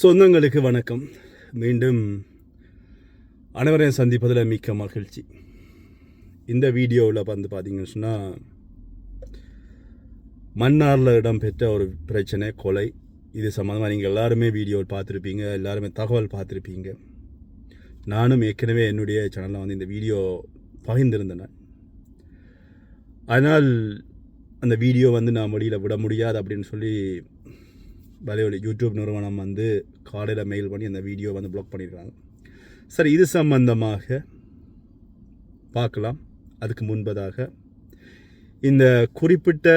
சொந்தங்களுக்கு வணக்கம். மீண்டும் அனைவரையும் சந்திப்பதில் மிக்க மகிழ்ச்சி. இந்த வீடியோவில் வந்து பார்த்தீங்கன்னு சொன்னால் மன்னாரில் இடம்பெற்ற ஒரு பிரச்சனை கொலை. இது சம்மந்தமாக நீங்கள் எல்லாருமே வீடியோ பார்த்துருப்பீங்க எல்லாருமே தகவல் பார்த்துருப்பீங்க. நானும் ஏற்கனவே என்னுடைய சேனலில் வந்து இந்த வீடியோ பகிர்ந்திருந்தேன். ஆனால் அந்த வீடியோ வந்து நான் வெளியில் விட முடியாது அப்படின்னு சொல்லி வலையொலி யூடியூப் நிறுவனம் வந்து காலையில் மெயில் பண்ணி அந்த வீடியோ வந்து ப்ளாக் பண்ணியிருக்காங்க சரி இது சம்பந்தமாக பார்க்கலாம். அதுக்கு முன்பதாக இந்த குறிப்பிட்ட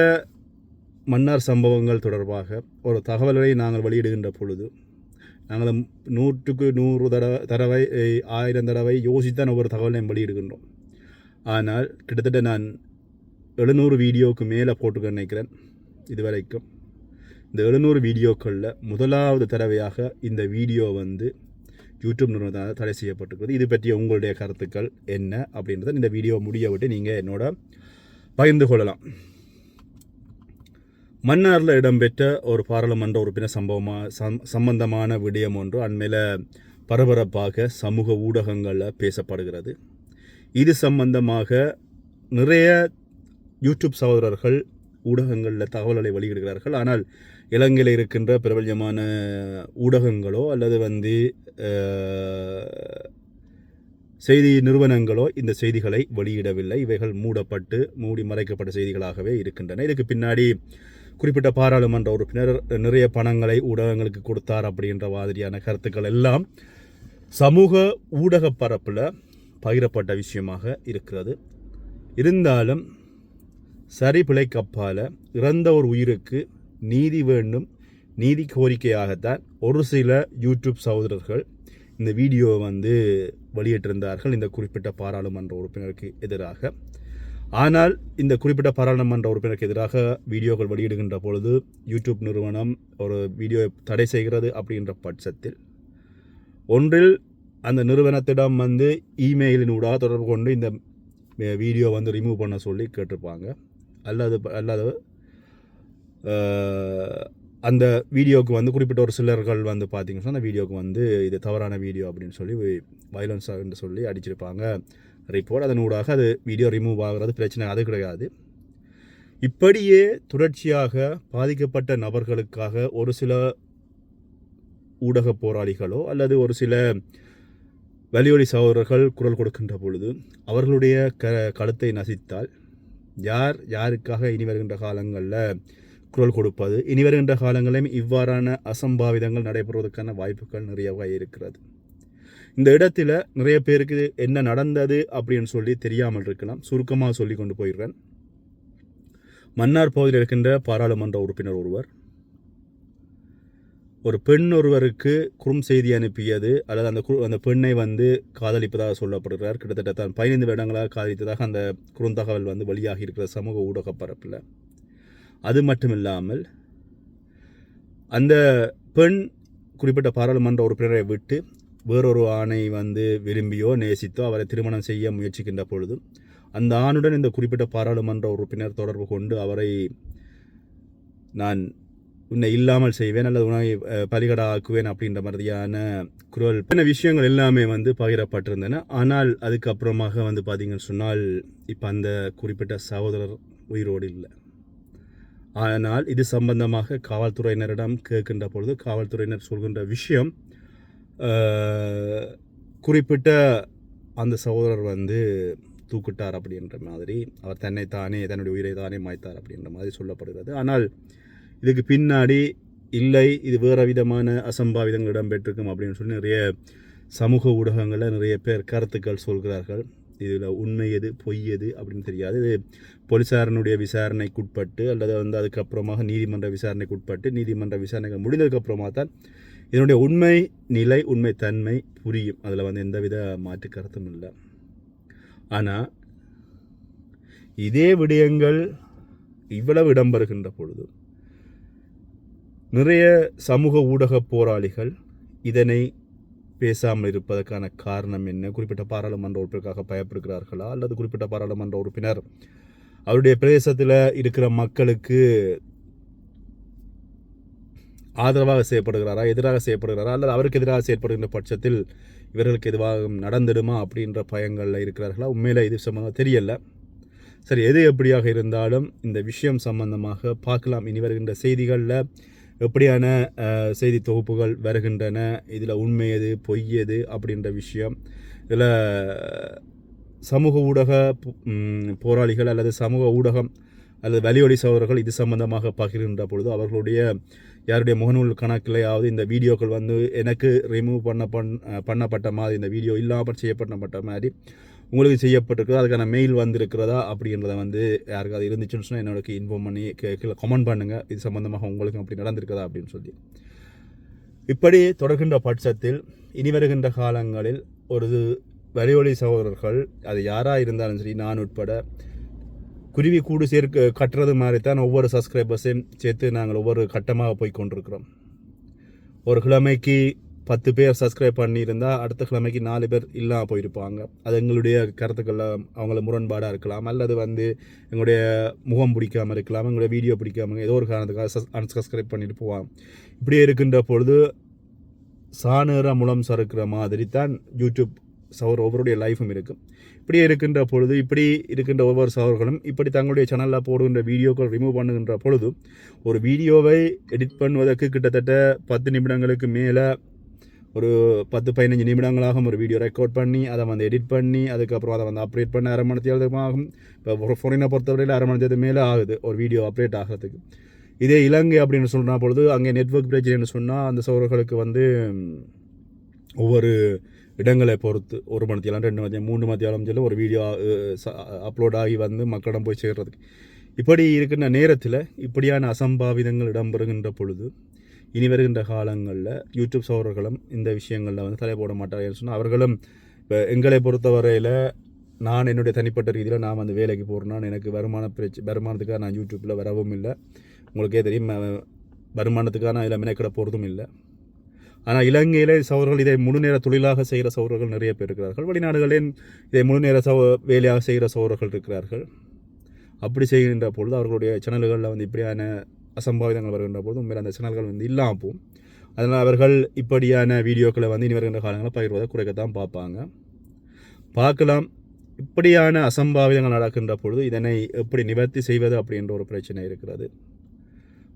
மன்னார் சம்பவங்கள் தொடர்பாக ஒரு தகவல்களை நாங்கள் வெளியிடுகின்ற பொழுது நாங்கள் நூற்றுக்கு நூறு தடவை தடவை ஆயிரம் தடவை யோசித்தான் ஒவ்வொரு தகவலையும் வெளியிடுகின்றோம். ஆனால் கிட்டத்தட்ட நான் எழுநூறு வீடியோவுக்கு மேலே போட்டுக்க நினைக்கிறேன் இதுவரைக்கும். இந்த எழுநூறு வீடியோக்களில் முதலாவது தடவையாக இந்த வீடியோ வந்து யூடியூப் நிறுவனத்தால் தடை செய்யப்பட்டிருக்கிறது இது பற்றிய உங்களுடைய கருத்துக்கள் என்ன அப்படின்றத இந்த வீடியோ முடிய விட்டு நீங்கள் என்னோட பகிர்ந்து கொள்ளலாம். மன்னாரில் இடம்பெற்ற ஒரு பாராளுமன்ற உறுப்பினர் சம்பவமாக சம் சம்பந்தமான விடயம் ஒன்று அண்மையில் பரபரப்பாக சமூக ஊடகங்களில் பேசப்படுகிறது. இது சம்பந்தமாக நிறைய யூடியூப் சகோதரர்கள் ஊடகங்களில் தகவல்களை வெளியிடுகிறார்கள். ஆனால் இலங்கையில் இருக்கின்ற பிரபல்யமான ஊடகங்களோ அல்லது வந்து செய்தி நிறுவனங்களோ இந்த செய்திகளை வெளியிடவில்லை. இவைகள் மூடப்பட்டு மூடி மறைக்கப்பட்ட செய்திகளாகவே இருக்கின்றன. இதுக்கு பின்னாடி குறிப்பிட்ட பாராளுமன்ற உறுப்பினர் நிறைய பணங்களை ஊடகங்களுக்கு கொடுத்தார் அப்படின்ற மாதிரியான கருத்துக்கள் எல்லாம் சமூக ஊடக பரப்பில் பகிரப்பட்ட விஷயமாக இருக்கிறது. இருந்தாலும் சரி பிழைக்கப்பால இறந்த ஒரு உயிருக்கு நீதி வேண்டும். நீதி கோரிக்கையாகத்தான் ஒரு சில யூடியூப் சகோதரர்கள் இந்த வீடியோவை வந்து வெளியிட்டிருந்தார்கள். இந்த குறிப்பிட்ட பாராளுமன்ற உறுப்பினருக்கு எதிராக. ஆனால் இந்த குறிப்பிட்ட பாராளுமன்ற உறுப்பினருக்கு எதிராக வீடியோக்கள் வெளியிடுகின்ற பொழுது யூடியூப் நிறுவனம் ஒரு வீடியோ தடை செய்கிறது அப்படின்ற பட்சத்தில் ஒன்றில் அந்த நிறுவனத்திடம் வந்து இமெயிலின் ஊடாக தொடர்பு கொண்டு இந்த வீடியோ வந்து ரிமூவ் பண்ண சொல்லி கேட்டிருப்பாங்க. அல்லது அல்லது அந்த வீடியோவுக்கு வந்து குறிப்பிட்ட ஒரு சிலர்கள் வந்து பார்த்தீங்கன்னா அந்த வீடியோவுக்கு வந்து இது தவறான வீடியோ அப்படின்னு சொல்லி வயலன்ஸ் என்று சொல்லி அடிச்சிருப்பாங்க. ரிப்போர்ட் அதன் ஊடாக அது வீடியோ ரிமூவ் ஆகிறது பிரச்சனை அது கிடையாது. இப்படியே தொடர்ச்சியாக பாதிக்கப்பட்ட நபர்களுக்காக ஒரு சில ஊடக போராளிகளோ அல்லது ஒரு சில வலியொலி சகோதரர்கள் குரல் கொடுக்கின்ற பொழுது அவர்களுடைய க கழுத்தை நசித்தால் யார் யாருக்காக இனி வருகின்ற காலங்களில் குரல் கொடுப்பது? இனி வருகின்ற காலங்களிலும் இவ்வாறான அசம்பாவிதங்கள் நடைபெறுவதற்கான வாய்ப்புகள் நிறையவாக இருக்கிறது. இந்த இடத்துல நிறைய பேருக்கு என்ன நடந்தது அப்படின்னு சொல்லி தெரியாமல் இருக்கலாம். சுருக்கமாக சொல்லி கொண்டு போயிடுறேன். மன்னார் பகுதியில் இருக்கின்ற பாராளுமன்ற உறுப்பினர் ஒருவர் ஒரு பெண் ஒருவருக்கு குறும் செய்தி அனுப்பியது அல்லது அந்த குரு அந்த பெண்ணை வந்து காதலிப்பதாக சொல்லப்படுகிறார். கிட்டத்தட்ட தான் பதினைந்து வருடங்களாக காதலித்ததாக அந்த குறுந்தகவல் வந்து வெளியாகி இருக்கிற சமூக ஊடக பரப்பில். அது மட்டும் இல்லாமல் அந்த பெண் குறிப்பிட்ட பாராளுமன்ற உறுப்பினரை விட்டு வேறொரு ஆணை வந்து விரும்பியோ நேசித்தோ அவரை திருமணம் செய்ய முயற்சிக்கின்ற பொழுது அந்த ஆணுடன் இந்த குறிப்பிட்ட பாராளுமன்ற உறுப்பினர் தொடர்பு கொண்டு அவரை நான் உன்னை இல்லாமல் செய்வேன் அல்லது உணவை பலிகடா ஆக்குவேன் அப்படின்ற மாதிரியான குரல் பின்ன விஷயங்கள் எல்லாமே வந்து பகிரப்பட்டிருந்தன. ஆனால் அதுக்கப்புறமாக வந்து பார்த்தீங்கன்னு சொன்னால் இப்போ அந்த குறிப்பிட்ட சகோதரர் உயிரோடு இல்லை. ஆனால் இது சம்பந்தமாக காவல்துறையினரிடம் கேட்கின்ற பொழுது காவல்துறையினர் சொல்கின்ற விஷயம் குறிப்பிட்ட அந்த சகோதரர் வந்து தூக்கிட்டார் அப்படின்ற மாதிரி அவர் தன்னை தானே தன்னுடைய உயிரை தானே மாய்த்தார் அப்படின்ற மாதிரி சொல்லப்படுகிறது. ஆனால் இதுக்கு பின்னாடி இல்லை இது வேறு விதமான அசம்பாவிதங்கள் இடம்பெற்றிருக்கும் அப்படின்னு சொல்லி நிறைய சமூக ஊடகங்களில் நிறைய பேர் கருத்துக்கள் சொல்கிறார்கள். இதில் உண்மை எது பொய் எது அப்படின்னு தெரியாது. இது போலீசாரனுடைய விசாரணைக்குட்பட்டு அல்லது வந்து அதுக்கப்புறமாக நீதிமன்ற விசாரணைக்குட்பட்டு நீதிமன்ற விசாரணைகள் முடிந்ததுக்கப்புறமா தான் இதனுடைய உண்மை நிலை உண்மை தன்மை புரியும். அதில் வந்து எந்தவித மாற்று கருத்தும் இல்லை. ஆனால் இதே விடயங்கள் இவ்வளவு இடம்பெறுகின்ற பொழுது நிறைய சமூக ஊடக போராளிகள் இதனை பேசாமல் இருப்பதற்கான காரணம் என்ன? குறிப்பிட்ட பாராளுமன்ற உறுப்பினருக்காக பயப்படுகிறார்களா? அல்லது குறிப்பிட்ட பாராளுமன்ற உறுப்பினர் அவருடைய பிரதேசத்தில் இருக்கிற மக்களுக்கு ஆதரவாக செயல்படுகிறாரா எதிராக செயல்படுகிறாரா அல்லது அவருக்கு எதிராக செயல்படுகின்ற பட்சத்தில் இவர்களுக்கு எதுவாக நடந்துடுமா அப்படின்ற பயங்களில் இருக்கிறார்களா? உண்மையில் இது சம்பந்தமாக தெரியல. சரி எது எப்படியாக இருந்தாலும் இந்த விஷயம் சம்பந்தமாக பார்க்கலாம். இனி வருகின்ற செய்திகளில் எப்படியான செய்தி தொகுப்புகள் வருகின்றன இதில் உண்மை எது பொய் எது அப்படின்ற விஷயம். இதில் சமூக ஊடக போராளிகள் அல்லது சமூக ஊடகம் அல்லது வலியொலி சகோதரர்கள் இது சம்பந்தமாக பகிர்கின்ற பொழுது அவர்களுடைய யாருடைய முகநூல் கணக்கிலையாவது இந்த வீடியோக்கள் வந்து எனக்கு ரிமூவ் பண்ண பண் பண்ணப்பட்ட மாதிரி இந்த வீடியோ இல்லாமல் செய்யப்பட்டப்பட்ட மாதிரி உங்களுக்கு செய்யப்பட்டிருக்குதா? அதுக்கான மெயில் வந்திருக்கிறதா? அப்படின்றத வந்து யாருக்காவது இருந்துச்சுன்னு சொன்னால் என்னோட இன்ஃபார்ம் பண்ணி கீழே கமெண்ட் பண்ணுங்கள் இது சம்மந்தமாக உங்களுக்கு அப்படி நடந்திருக்கிறதா அப்படின்னு சொல்லி. இப்படி தொடர்கின்ற பட்சத்தில் இனி வருகின்ற காலங்களில் ஒரு வலியொலி சகோதரர்கள் அது யாராக இருந்தாலும் சரி நான் உட்பட குருவி கூடு சேர்க்க கட்டுறது மாதிரி தான் ஒவ்வொரு சப்ஸ்கிரைபர்ஸையும் சேர்த்து நாங்கள் ஒவ்வொரு கட்டமாக போய் கொண்டிருக்கிறோம். ஒரு கிழமைக்கு பத்து பேர் சப்ஸ்கிரைப் பண்ணியிருந்தால் அடுத்த கிழமைக்கு நாலு பேர் இல்லாமல் போயிருப்பாங்க. அது எங்களுடைய கருத்துக்களில் அவங்கள முரண்பாடாக இருக்கலாம். அல்லது வந்து எங்களுடைய முகம் பிடிக்காமல் இருக்கலாம் எங்களுடைய வீடியோ பிடிக்காமல் ஏதோ ஒரு காரணத்துக்காக அன்சப்ஸ்கிரைப் பண்ணிட்டு போவாங்க. இப்படியே இருக்கின்ற பொழுது சாணர மூலம் சறுக்கிற மாதிரி தான் யூடியூப் சவர் ஒவ்வொருடைய லைஃபும் இருக்கும் இப்படியே இருக்கின்ற பொழுது இப்படி இருக்கின்ற ஒவ்வொரு சவர்களும் இப்படி தங்களுடைய சேனலில் போடுகின்ற வீடியோக்கள் ரிமூவ் பண்ணுகின்ற பொழுது ஒரு வீடியோவை எடிட் பண்ணுவதற்கு கிட்டத்தட்ட பத்து நிமிடங்களுக்கு மேலே ஒரு பத்து பதினஞ்சு நிமிடங்களாகும் ஒரு வீடியோ ரெக்கார்ட் பண்ணி அதை வந்து எடிட் பண்ணி அதுக்கப்புறம் அதை வந்து அப்டேட் பண்ண அரை மணி நேரத்துக்கு ஆகும். இப்போ ஒரு ஃபோனை பொறுத்தவரையில் அரை மணி நேரத்துக்கு மேலே ஆகுது ஒரு வீடியோ அப்டேட் ஆகிறதுக்கு. இதே இலங்கை அப்படின்னு சொல்கிற பொழுது அங்கே நெட்வொர்க் பிரச்சனைன்னு சொன்னால் அந்த சோழர்களுக்கு வந்து ஒவ்வொரு இடங்களை பொறுத்து ஒரு மணித்தியாலம் ரெண்டு மணித்தியாலம் மூணு மணித்தியாலம் சொல்லி ஒரு வீடியோ அப்லோட் ஆகி வந்து மக்களிடம் போய் சேர்கிறதுக்கு இப்படி இருக்கின்ற நேரத்தில் இப்படியான அசம்பாவிதங்கள் இடம்பெறுகின்ற பொழுது இனி வருகின்ற காலங்களில் யூடியூப் சோழர்களும் இந்த விஷயங்களில் வந்து தலை போட மாட்டார்கள் சொன்னால் அவர்களும் இப்போ எங்களை பொறுத்தவரையில் நான் என்னுடைய தனிப்பட்ட ரீதியில் நான் வந்து வேலைக்கு போகிறேன்னா எனக்கு வருமான பிரச்சனை வருமானத்துக்காக நான் யூடியூப்பில் வரவும் இல்லை. உங்களுக்கே தெரியும் வருமானத்துக்காக நான் இதில் மெனக்கிட போகிறதும் இல்லை. ஆனால் இலங்கையில் சவர்கள் இதை முழு நேர தொழிலாக செய்கிற சௌரர்கள் நிறைய பேர் இருக்கிறார்கள். வெளிநாடுகளின் இதை முழு நேர சவ வேலையாக செய்கிற சௌரர்கள் இருக்கிறார்கள். அப்படி செய்கின்ற பொழுது அவர்களுடைய சேனல்களில் வந்து இப்படியான அசம்பாவிதங்கள் வருகின்ற போது உண்மையில் அந்த சேனல்கள் வந்து இல்லாமல் போகும். அதனால் அவர்கள் இப்படியான வீடியோக்களை வந்து இனி வருகின்ற காலங்களில் பகிர்வதை குறைக்கத்தான் பார்ப்பாங்க. பார்க்கலாம். இப்படியான அசம்பாவிதங்கள் நடக்கின்ற பொழுது இதனை எப்படி நிவர்த்தி செய்வது அப்படின்ற ஒரு பிரச்சனை இருக்கிறது.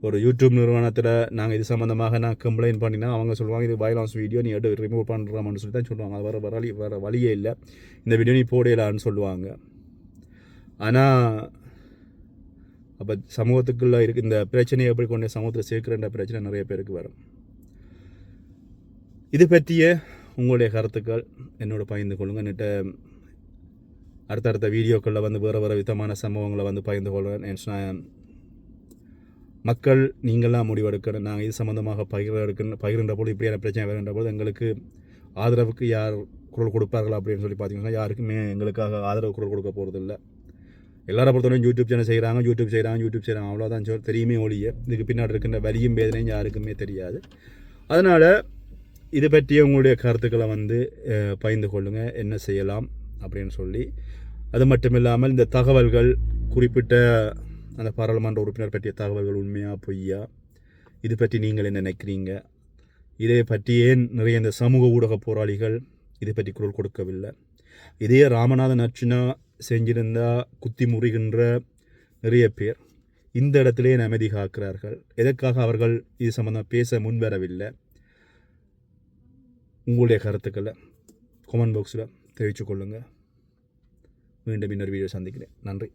ஒரு யூடியூப் நிறுவனத்தில் நாங்கள் இது சம்மந்தமாக நான் கம்ப்ளைண்ட் பண்ணினா அவங்க சொல்லுவாங்க இது வயலான்ஸ் வீடியோ நீ எடு ரிமூவ் பண்ணுறோம்னு சொல்லி தான் சொல்லுவாங்க. அது வர வழி வர வழியே இல்லை. இந்த வீடியோ நீ போடலான்னு சொல்லுவாங்க. ஆனால் அப்போ சமூகத்துக்குள்ளே இருக்கு இந்த பிரச்சனையை எப்படி கொண்டு சமூகத்தில் சேர்க்குறன்ற பிரச்சனை நிறைய பேருக்கு வரும். இது பற்றிய உங்களுடைய கருத்துக்கள் என்னோட பகிர்ந்து கொள்ளுங்கள் என்னட்ட அடுத்தடுத்த வீடியோக்களில் வந்து வேறு வேறு விதமான சம்பவங்களை வந்து பகிர்ந்து கொள்வேன் மக்கள் நீங்களாம் முடிவெடுக்கணும். நாங்கள் இது சம்மந்தமாக பகிர எடுக்கணும் பகிர்கின்ற போது இப்படியான பிரச்சனை வருகின்ற போது எங்களுக்கு ஆதரவுக்கு யார் குரல் கொடுப்பார்களா அப்படின்னு சொல்லி பார்த்தீங்கன்னா யாருக்குமே எங்களுக்காக ஆதரவு குரல் கொடுக்க போகிறதில்லை எல்லாரை பொறுத்தவரையும் யூடியூப் சேனல் செய்கிறாங்க யூடியூப் செய்கிறாங்க யூடியூப் செய்கிறாங்க அவ்வளோதான் சொல் தெரியுமே ஒழிய இதுக்கு பின்னாடி இருக்கின்ற வலியும் வேதனையும் யாருக்குமே தெரியாது. அதனால் இது பற்றிய உங்களுடைய கருத்துக்களை வந்து பகிர்ந்து கொள்ளுங்கள் என்ன செய்யலாம் அப்படின்னு சொல்லி. அது மட்டும் இல்லாமல் இந்த தகவல்கள் குறிப்பிட்ட அந்த பாராளுமன்ற உறுப்பினர் பற்றிய தகவல்கள் உண்மையாக பொய்யா இது பற்றி நீங்கள் என்ன நினைக்கிறீங்க? இதை பற்றி ஏன் நிறைய இந்த சமூக ஊடக போராளிகள் இதை பற்றி குரல் கொடுக்கவில்லை? இதே ராமநாதன் அர்ச்சுனா செஞ்சிருந்தா குத்தி முறிகின்ற நிறைய பேர் இந்த இடத்திலே அமைதி காக்கிறார்கள். எதற்காக அவர்கள் இது சம்பந்தம் பேச முன்வரவில்லை உங்களுடைய கருத்துக்களை கமெண்ட் பாக்ஸில் தெரிவித்துக்கொள்ளுங்கள் மீண்டும் இன்னொரு வீடியோ சந்திக்கிறேன். நன்றி.